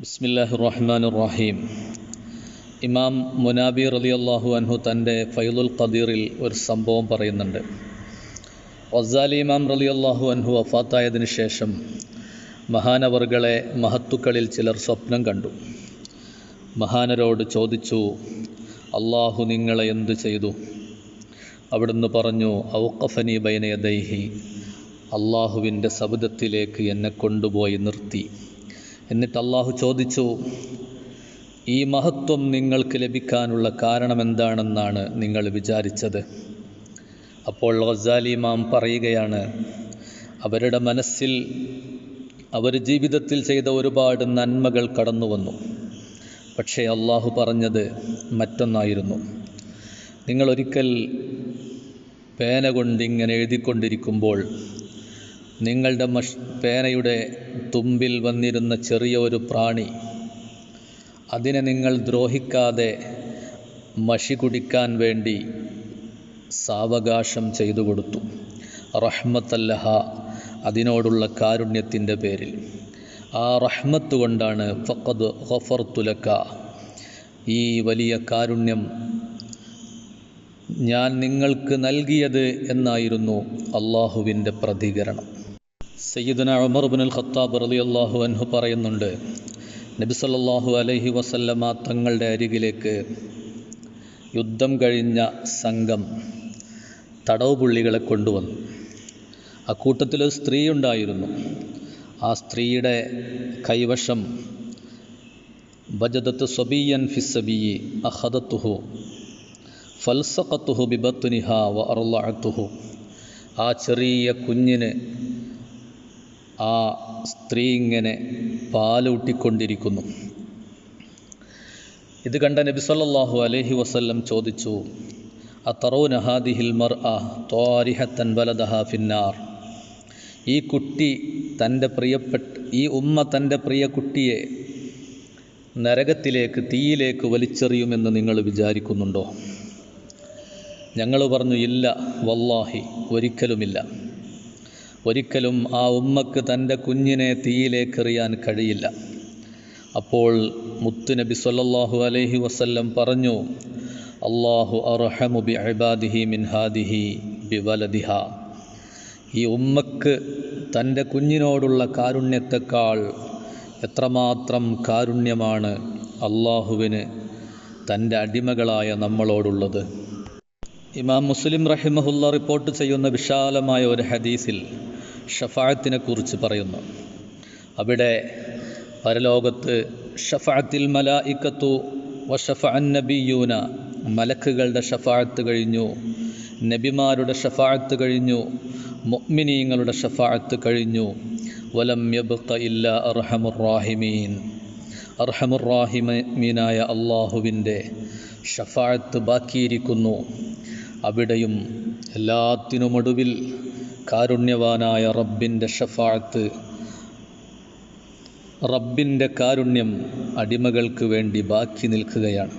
ബിസ്മില്ലാഹി റഹ്മാൻ റഹീം ഇമാം മുനാബി റലി അള്ളാഹു അൻഹു തന്റെ ഫൈലുൽ ഖദീറിൽ ഒരു സംഭവം പറയുന്നുണ്ട്. വസാലി ഇമാം റലി അള്ളാഹു അൻഹു വഫാത്തായതിനു ശേഷം മഹാനവർകളെ മഹത്തുക്കളിൽ ചിലർ സ്വപ്നം കണ്ടു. മഹാനരോട് ചോദിച്ചു അള്ളാഹു നിങ്ങളെ എന്തു ചെയ്തു? അവിടുന്ന് പറഞ്ഞു ഔക്കഫനി ബൈനയദൈഹി അള്ളാഹുവിന്റെ സബുദത്തിലേക്ക് എന്നെ കൊണ്ടുപോയി നിർത്തി. എന്നിട്ട് അള്ളാഹു ചോദിച്ചു ഈ മഹത്വം നിങ്ങൾക്ക് ലഭിക്കാനുള്ള കാരണം എന്താണെന്നാണ് നിങ്ങൾ വിചാരിച്ചത്? അപ്പോൾ ഗസാലിമാം പറയുകയാണ് അവരുടെ മനസ്സിൽ അവർ ജീവിതത്തിൽ ചെയ്ത ഒരുപാട് നന്മകൾ കടന്നു വന്നു പക്ഷേ അള്ളാഹു പറഞ്ഞത് മറ്റൊന്നായിരുന്നു. നിങ്ങളൊരിക്കൽ പേന കൊണ്ട് ഇങ്ങനെ എഴുതിക്കൊണ്ടിരിക്കുമ്പോൾ നിങ്ങളുടെ മഷ് പേനയുടെ തുമ്പിൽ വന്നിരുന്ന ചെറിയ ഒരു പ്രാണി. അതിനെ നിങ്ങൾ ദ്രോഹിക്കാതെ മഷി കുടിക്കാൻ വേണ്ടി സാവകാശം ചെയ്തു കൊടുത്തു. റഹ്മത്തല്ലഹ അതിനോടുള്ള കാരുണ്യത്തിന്റെ പേരിൽ. ആ റഹ്മത്ത് കൊണ്ടാണ് ഫക്കത് ഖഫർത്തുലക്ക ഈ വലിയ കാരുണ്യം ഞാൻ നിങ്ങൾക്ക് നൽകിയത് എന്നായിരുന്നു അള്ളാഹുവിന്റെ പ്രതികരണം. സയ്യിദുന ഉമർ ബിൻ ഖത്താബ് റലി അള്ളാഹു അൻഹു പറയുന്നുണ്ട് നബി സല്ലല്ലാഹു അലൈഹി വസല്ലമ തങ്ങളുടെ അരികിലേക്ക് യുദ്ധം കഴിഞ്ഞ സംഘം തടവ് പുള്ളികളെ കൊണ്ടുവന്നു. ആ കൂട്ടത്തിൽ ഒരു സ്ത്രീ ഉണ്ടായിരുന്നു. ആ സ്ത്രീയുടെ കൈവശം ബജദത്ത് സബിയൻ ഫിസബിയി അഹദത്തുഹു ഫൽസഖത്തുഹു ബിബത്തുനിഹ വ അർലഅത്തുഹു. ആ ചെറിയ കുഞ്ഞിന് ആ സ്ത്രീ ഇങ്ങനെ പാലൂട്ടിക്കൊണ്ടിരിക്കുന്നു. ഇത് കണ്ട നബി സല്ലാഹു അലഹി വസ്ല്ലം ചോദിച്ചു അത്തറൗന ഹാദിഹിൽ മർ ആ തോരിഹത്തൻ ബലദഹ ഫിന്നാർ? ഈ കുട്ടി തന്റെ പ്രിയപ്പെട്ട ഈ ഉമ്മ തന്റെ പ്രിയ കുട്ടിയെ നരകത്തിലേക്ക് തീയിലേക്ക് വലിച്ചെറിയുമെന്ന് നിങ്ങൾ വിചാരിക്കുന്നുണ്ടോ? ഞങ്ങൾ പറഞ്ഞു ഇല്ല വല്ലാഹി ഒരിക്കലുമില്ല. ഒരിക്കലും ആ ഉമ്മക്ക് തന്റെ കുഞ്ഞിനെ തീയിലേക്കെറിയാൻ കഴിയില്ല. അപ്പോൾ മുത്തുനബി സല്ലാഹു അലൈഹി വസല്ലം പറഞ്ഞു അള്ളാഹു അർഹമു ബി അബാദിഹി മിൻഹാദിഹി ബി വലദിഹ ഈ ഉമ്മക്ക് തന്റെ കുഞ്ഞിനോടുള്ള കാരുണ്യത്തെക്കാൾ എത്രമാത്രം കാരുണ്യമാണ് അള്ളാഹുവിന് തന്റെ അടിമകളായ നമ്മളോടുള്ളത്. ഇമാം മുസ്ലിം റഹിമഹുല്ല റിപ്പോർട്ട് ചെയ്യുന്ന വിശാലമായ ഒരു ഹദീസിൽ ഷഫായത്തിനെ കുറിച്ച് പറയുന്നു. അവിടെ പരലോകത്ത് ഷഫാത്തിൽ മലായിക്കത്തു വഷഫഅൻ നബിയൂന മലക്കുകളുടെ ഷഫായത്ത് കഴിഞ്ഞു നബിമാരുടെ ഷഫായത്ത് കഴിഞ്ഞു മൊമിനീങ്ങളുടെ ഷഫായത്ത് കഴിഞ്ഞു. വലം യബ്ഖ ഇല്ല അർഹമുറാഹിമീൻ അർഹമുറാഹിമീനായ അള്ളാഹുവിന്റെ ഷഫായത്ത് ബാക്കിയിരിക്കുന്നു. അവിടെയും എല്ലാത്തിനുമൊടുവിൽ കാരുണ്യവാനായ റബ്ബിന്റെ ഷഫാഴത്ത് റബ്ബിന്റെ കാരുണ്യം അടിമകൾക്ക് വേണ്ടി ബാക്കി നിൽക്കുകയാണ്.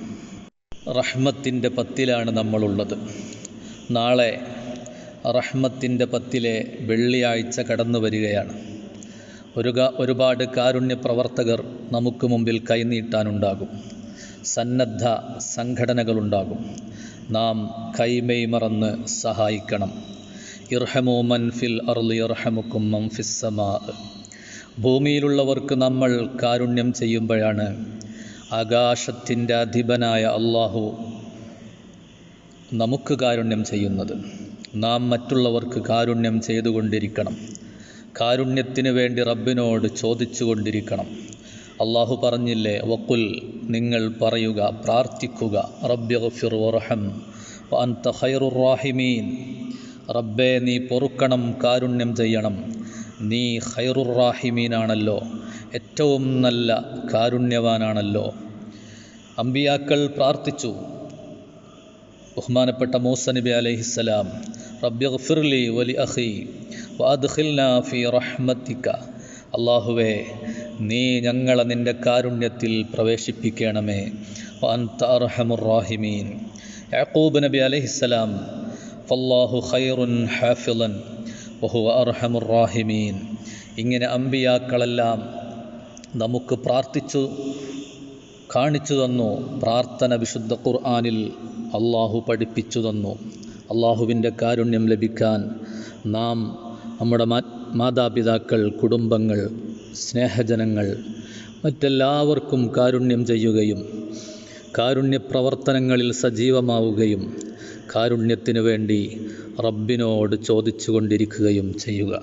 റഹ്മത്തിന്റെ പത്തിലാണ് നമ്മളുള്ളത്. നാളെ റഹ്മത്തിന്റെ പത്തിലെ വെള്ളിയാഴ്ച കടന്നു വരികയാണ്. ഒരു ഒരുപാട് കാരുണ്യ പ്രവർത്തകർ നമുക്ക് മുമ്പിൽ കൈനീട്ടാനുണ്ടാകും. സന്നദ്ധ സംഘടനകളുണ്ടാകും. നാം കൈമൈ മറന്ന് സഹായിക്കണം. ഇർഹമു മൻഫിൽ അർലി ഇർഹമുക്കും മംഫിസ്സമാ ഭൂമിയിലുള്ളവർക്ക് നമ്മൾ കാരുണ്യം ചെയ്യുമ്പോഴാണ് ആകാശത്തിന്റെ അധിപനായ അള്ളാഹു നമുക്ക് കാരുണ്യം ചെയ്യുന്നത്. നാം മറ്റുള്ളവർക്ക് കാരുണ്യം ചെയ്തുകൊണ്ടിരിക്കണം. കാരുണ്യത്തിന് വേണ്ടി റബ്ബിനോട് ചോദിച്ചു കൊണ്ടിരിക്കണം അള്ളാഹു പറഞ്ഞില്ലേ വക്കുൽ നിങ്ങൾ പറയുക പ്രാർത്ഥിക്കുക. റബ്ബിഫിർ വർഹം അന്ത ഖൈറുറാഹിമീൻ റബ്ബേ നീ പൊറുക്കണം കാരുണ്യം ചെയ്യണം. നീ ഖൈറുറാഹിമീനാണല്ലോ ഏറ്റവും നല്ല കാരുണ്യവാനാണല്ലോ. അമ്പിയാക്കൾ പ്രാർത്ഥിച്ചു. ബഹുമാനപ്പെട്ട മൂസ നബി അലൈഹിസ്സലാം റബ്ബി ഫിർലി വലി അഹി വാദ്ഖിൽന ഫി റഹ്മത്തിക്ക അള്ളാഹുവേ നീ ഞങ്ങളെ നിന്റെ കാരുണ്യത്തിൽ പ്രവേശിപ്പിക്കണമേ. അൻത അർഹമുറാഹിമീൻ യാക്കൂബ് നബി അലൈഹിസ്സലാം ഫല്ലാഹു ഖൈറുൻ ഹാഫിളൻ വഹുവ അർഹമുറാഹിമീൻ ഇങ്ങനെ അമ്പിയാക്കളെല്ലാം നമുക്ക് പ്രാർത്ഥിച്ചു കാണിച്ചു തന്നു പ്രാർത്ഥന വിശുദ്ധ ഖുർആാനിൽ അള്ളാഹു പഠിപ്പിച്ചു തന്നു. അള്ളാഹുവിന്റെ കാരുണ്യം ലഭിക്കാൻ നാം നമ്മുടെ മാതാപിതാക്കൾ കുടുംബങ്ങൾ സ്നേഹജനങ്ങൾ മറ്റെല്ലാവർക്കും കാരുണ്യം ചെയ്യുകയും കാരുണ്യ പ്രവർത്തനങ്ങളിൽ സജീവമാവുകയും കാരുണ്യത്തിനു വേണ്ടി റബ്ബിനോട് ചോദിച്ചുകൊണ്ടിരിക്കുകയും ചെയ്യുക.